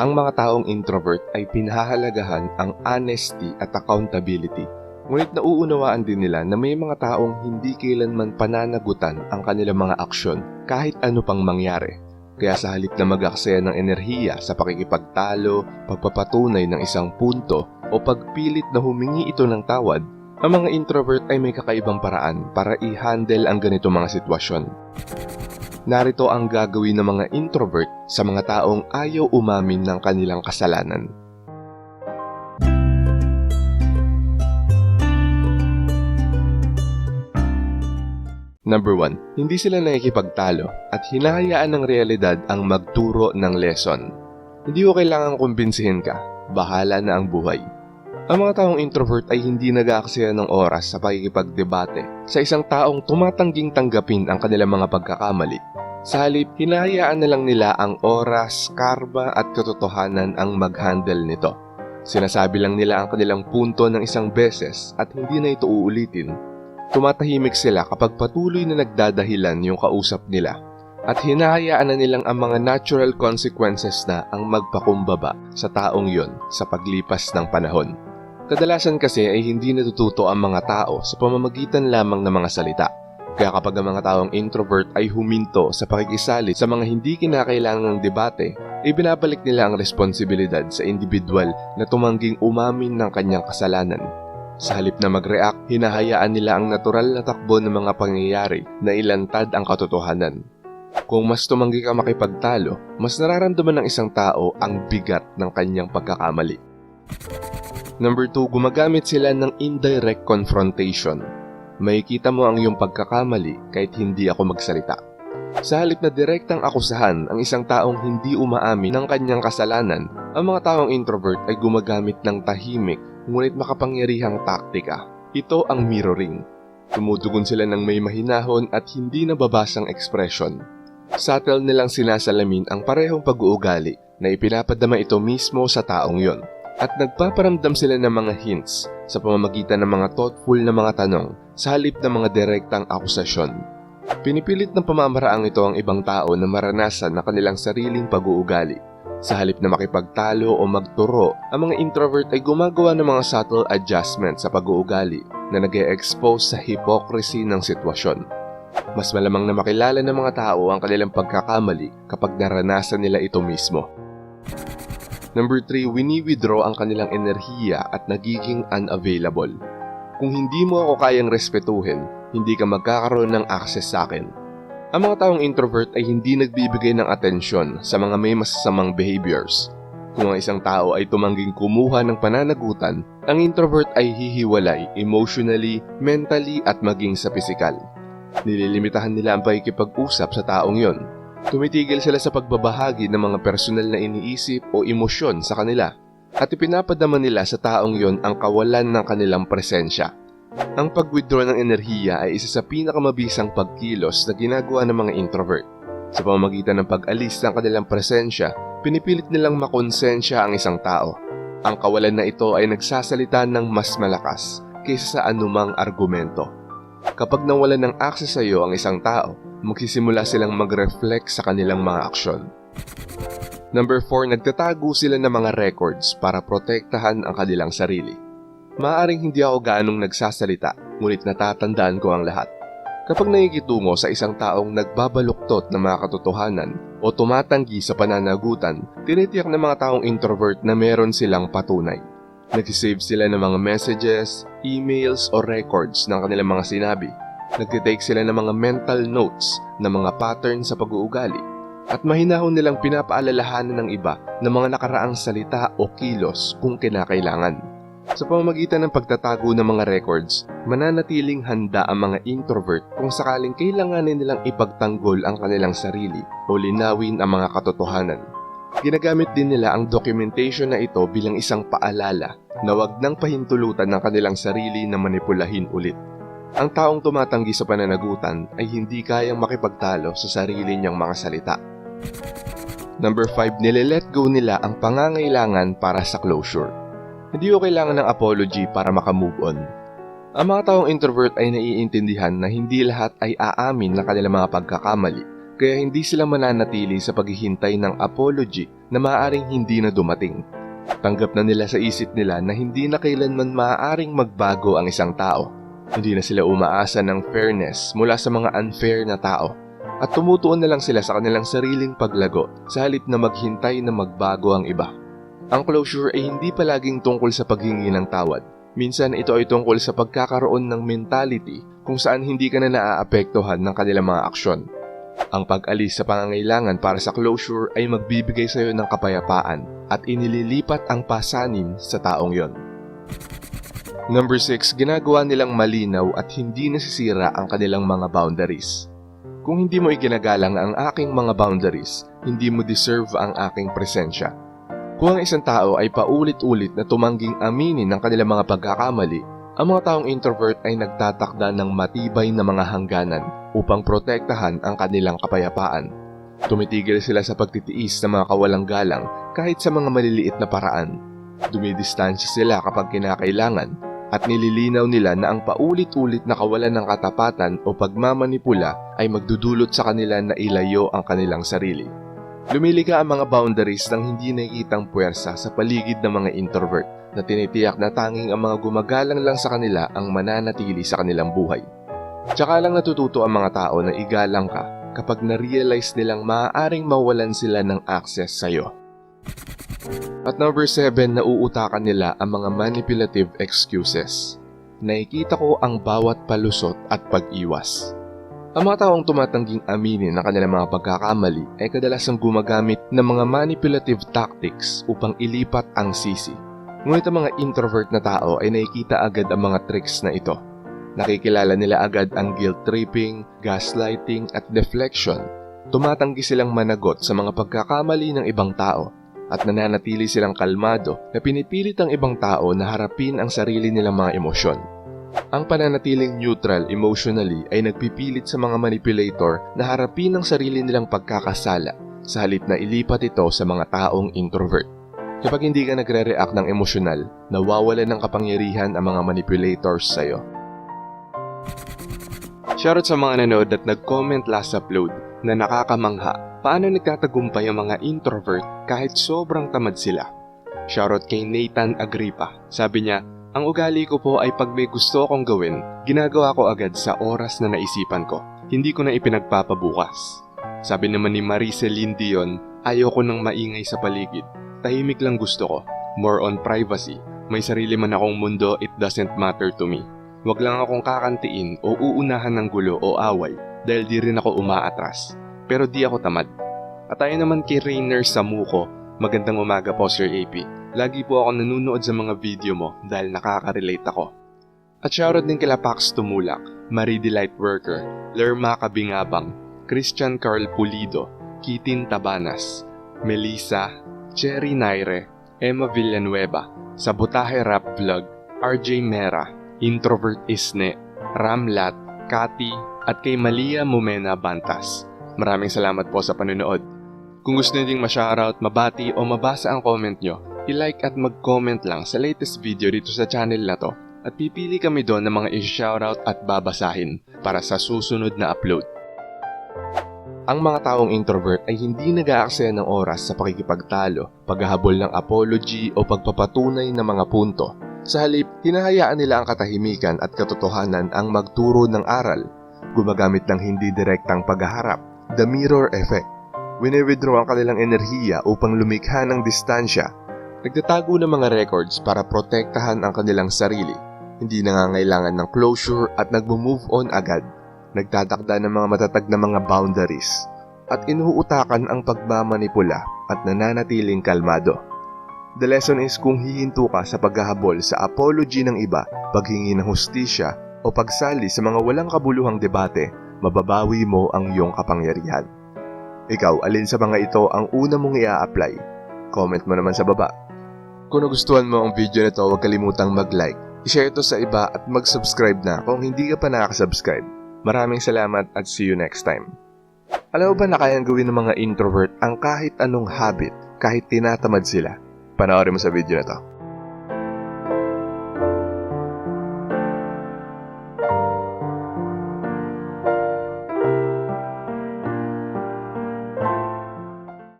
ang mga taong introvert ay pinahahalagahan ang honesty at accountability. Ngunit nauunawaan din nila na may mga taong hindi kailanman pananagutan ang kanilang mga aksyon kahit ano pang mangyari. Kaya sa halip na mag-aksaya ng enerhiya sa pakikipagtalo, pagpapatunay ng isang punto o pagpilit na humingi ito ng tawad, ang mga introvert ay may kakaibang paraan para i-handle ang ganito mga sitwasyon. Narito ang gagawin ng mga introvert sa mga taong ayaw umamin ng kanilang kasalanan. Number 1. Hindi sila nakikipagtalo at hinahayaan ng realidad ang magturo ng lesson. Hindi ko kailangan kumbinsihin ka, bahala na ang buhay. Ang mga taong introvert ay hindi nag-aaksaya ng oras sa pakikipagdebate sa isang taong tumatangging tanggapin ang kanilang mga pagkakamali. Sa halip, hinahayaan na lang nila ang oras, karma at katotohanan ang mag-handle nito. Sinasabi lang nila ang kanilang punto ng isang beses at hindi na ito uulitin. Tumatahimik sila kapag patuloy na nagdadahilan yung kausap nila at hinahayaan na nilang ang mga natural consequences na ang magpakumbaba sa taong yon sa paglipas ng panahon. Kadalasan kasi ay hindi natututo ang mga tao sa pamamagitan lamang ng mga salita. Kaya kapag ang mga taong introvert ay huminto sa pakikisali sa mga hindi kinakailangan ng debate, ay binabalik nila ang responsibilidad sa individual na tumangging umamin ng kanyang kasalanan. Sa halip na mag-react, hinahayaan nila ang natural na takbo ng mga pangyayari na ilantad ang katotohanan. Kung mas tumanggi ka makipagtalo, mas nararamdaman ng isang tao ang bigat ng kanyang pagkakamali. Number 2, gumagamit sila ng indirect confrontation. Makikita mo ang iyong pagkakamali kahit hindi ako magsalita. Sa halip na direktang akusahan ang isang taong hindi umaamin ng kanyang kasalanan, ang mga taong introvert ay gumagamit ng tahimik ngunit makapangyarihang taktika. Ito ang mirroring. Tumutugon sila ng may mahinahon at hindi nababasang ekspresyon. Subtle nilang sinasalamin ang parehong pag-uugali na ipinapadama ito mismo sa taong yon. At nagpaparamdam sila ng mga hints sa pamamagitan ng mga thoughtful na mga tanong sa halip ng mga direktang akusasyon. Pinipilit ng pamamaraang ito ang ibang tao na maranasan na kanilang sariling pag-uugali. Sa halip na makipagtalo o magturo, ang mga introvert ay gumagawa ng mga subtle adjustment sa pag-uugali na nag expose sa hypocrisy ng sitwasyon. Mas malamang na makilala ng mga tao ang kanilang pagkakamali kapag naranasan nila ito mismo. Number 3, wini-withdraw ang kanilang enerhiya at nagiging unavailable. Kung hindi mo ako kayang respetuhin, hindi ka magkakaroon ng access sa akin. Ang mga taong introvert ay hindi nagbibigay ng atensyon sa mga may masasamang behaviors. Kung ang isang tao ay tumangging kumuha ng pananagutan, ang introvert ay hihiwalay emotionally, mentally at maging sa pisikal. Nililimitahan nila ang pakikipag-usap sa taong yon. Tumitigil sila sa pagbabahagi ng mga personal na iniisip o emosyon sa kanila at ipinapadama nila sa taong yon ang kawalan ng kanilang presensya. Ang pag-withdraw ng enerhiya ay isa sa pinakamabisang pagkilos na ginagawa ng mga introvert. Sa pamamagitan ng pag-alis ng kanilang presensya, pinipilit nilang makonsensya ang isang tao. Ang kawalan na ito ay nagsasalita ng mas malakas kaysa sa anumang argumento. Kapag nawalan ng access sa iyo ang isang tao, magsisimula silang mag-reflect sa kanilang mga aksyon. Number 4, nagtatago sila ng mga records para protektahan ang kanilang sarili. Maaring hindi ako gaanong nagsasalita, ngunit natatandaan ko ang lahat. Kapag nakikitungo sa isang taong nagbabaluktot ng mga katotohanan o tumatanggi sa pananagutan, tinitiyak ng mga taong introvert na meron silang patunay. Nagsisave sila ng mga messages, emails o records ng kanilang mga sinabi. Nagtitake sila ng mga mental notes ng mga pattern sa pag-uugali. At mahinahon nilang pinapaalalahanan ng iba ng mga nakaraang salita o kilos kung kinakailangan. Sa pamamagitan ng pagtatago ng mga records, mananatiling handa ang mga introvert kung sakaling kailanganin nilang ipagtanggol ang kanilang sarili o linawin ang mga katotohanan. Ginagamit din nila ang documentation na ito bilang isang paalala na wag nang pahintulutan ng kanilang sarili na manipulahin ulit. Ang taong tumatanggi sa pananagutan ay hindi kayang makipagtalo sa sarili niyang mga salita. Number 5, nililet go nila ang pangangailangan para sa closure. Hindi ko kailangan ng apology para makamove on. Ang mga taong introvert ay naiintindihan na hindi lahat ay aamin ng kanilang mga pagkakamali, kaya hindi sila mananatili sa paghihintay ng apology na maaaring hindi na dumating. Tanggap na nila sa isip nila na hindi na kailanman maaaring magbago ang isang tao. Hindi na sila umaasa ng fairness mula sa mga unfair na tao. At tumutuon na lang sila sa kanilang sariling paglago sa halip na maghintay na magbago ang iba. Ang closure ay hindi palaging tungkol sa paghingi ng tawad. Minsan ito ay tungkol sa pagkakaroon ng mentality kung saan hindi ka na naaapektuhan ng kanilang mga aksyon. Ang pag-alis sa pangangailangan para sa closure ay magbibigay sa iyo ng kapayapaan at inililipat ang pasanin sa taong yon. Number 6, ginagawa nilang malinaw at hindi nasisira ang kanilang mga boundaries. Kung hindi mo iginagalang ang aking mga boundaries, hindi mo deserve ang aking presensya. Kung ang isang tao ay paulit-ulit na tumangging aminin ng kanilang mga pagkakamali, ang mga taong introvert ay nagtatakda ng matibay na mga hangganan upang protektahan ang kanilang kapayapaan. Tumitigil sila sa pagtitiis ng mga kawalang galang kahit sa mga maliliit na paraan. Dumidistansya sila kapag kinakailangan at nililinaw nila na ang paulit-ulit na kawalan ng katapatan o pagmamanipula ay magdudulot sa kanila na ilayo ang kanilang sarili. Lumilika ang mga boundaries ng hindi nakikitang puwersa sa paligid ng mga introvert na tinitiyak na tanging ang mga gumagalang lang sa kanila ang mananatili sa kanilang buhay. Tsaka lang natututo ang mga tao na igalang ka kapag na-realize nilang maaaring mawalan sila ng access sa'yo. At number 7, nauutakan nila ang mga manipulative excuses. Nakikita ko ang bawat palusot at pag-iwas. Ang mga taong tumatangging aminin ng kanilang mga pagkakamali ay kadalasang gumagamit ng mga manipulative tactics upang ilipat ang sisi. Ngunit ang mga introvert na tao ay nakikita agad ang mga tricks na ito. Nakikilala nila agad ang guilt tripping, gaslighting at deflection. Tumatanggi silang managot sa mga pagkakamali ng ibang tao at nananatili silang kalmado na pinipilit ang ibang tao na harapin ang sarili nilang mga emosyon. Ang pananatiling neutral emotionally ay nagpipilit sa mga manipulator na harapin ang sarili nilang pagkakasala sa halip na ilipat ito sa mga taong introvert. Kapag hindi ka nagre-react ng emosyonal, nawawala ng kapangyarihan ang mga manipulators sa'yo. Shoutout sa mga nanood at nag-comment last upload na nakakamangha paano nagtatagumpay ang mga introvert kahit sobrang tamad sila. Shoutout kay Nathan Agripa. Sabi niya, ang ugali ko po ay pag may gusto akong gawin, ginagawa ko agad sa oras na naisipan ko. Hindi ko na ipinagpapabukas. Sabi naman ni Mariceline Dion, ayoko nang maingay sa paligid. Tahimik lang gusto ko. More on privacy. May sarili man akong mundo, it doesn't matter to me. Huwag lang akong kakantiin o uunahan ng gulo o away dahil di rin ako umaatras. Pero di ako tamad. At tayo naman kay Rainer Samuko, magandang umaga po Sir AP. Lagi po ako nanonood sa mga video mo dahil nakaka-relate ako. At shoutout din kila Pax Tumulak, Marie Delight Worker, Lerma Kabingabang, Christian Carl Pulido, Kitin Tabanas, Melissa, Cherry Naire, Emma Villanueva, Sabotahe Rap Vlog, RJ Mera, Introvert Isne, Ramlat, Kati, at kay Malia Mumena Bantas. Maraming salamat po sa panonood. Kung gusto niyo ding ma-shoutout, mabati o mabasa ang comment nyo, i-like at mag-comment lang sa latest video dito sa channel na to at pipili kami doon ng mga i-shoutout at babasahin para sa susunod na upload. Ang mga taong introvert ay hindi nag-aaksaya ng oras sa pakikipagtalo, paghahabol ng apology o pagpapatunay ng mga punto. Sa halip, hinahayaan nila ang katahimikan at katotohanan ang magturo ng aral, gumagamit ng hindi direktang paghaharap, the mirror effect. Wini-withdraw ang kanilang enerhiya upang lumikha ng distansya. Nagtatago ng mga records para protektahan ang kanilang sarili. Hindi nangangailangan ng closure at nagmo-move on agad nagtatakda ng mga matatag na mga boundaries at inuutakan ang pagmamanipula at nananatiling kalmado. The lesson is kung hihinto ka sa paghahabol sa apology ng iba, paghingi ng hustisya o pagsali sa mga walang kabuluhang debate, mababawi mo ang iyong kapangyarihan. Ikaw, alin sa mga ito ang una mong i-apply? Comment mo naman sa baba. Kung nagustuhan mo ang video na ito, huwag kalimutang mag-like, i-share ito sa iba at mag-subscribe na kung hindi ka pa nakasubscribe. Maraming salamat at see you next time. Alam mo ba na kayang gawin ng mga introvert ang kahit anong habit kahit tinatamad sila? Panoorin mo sa video na to.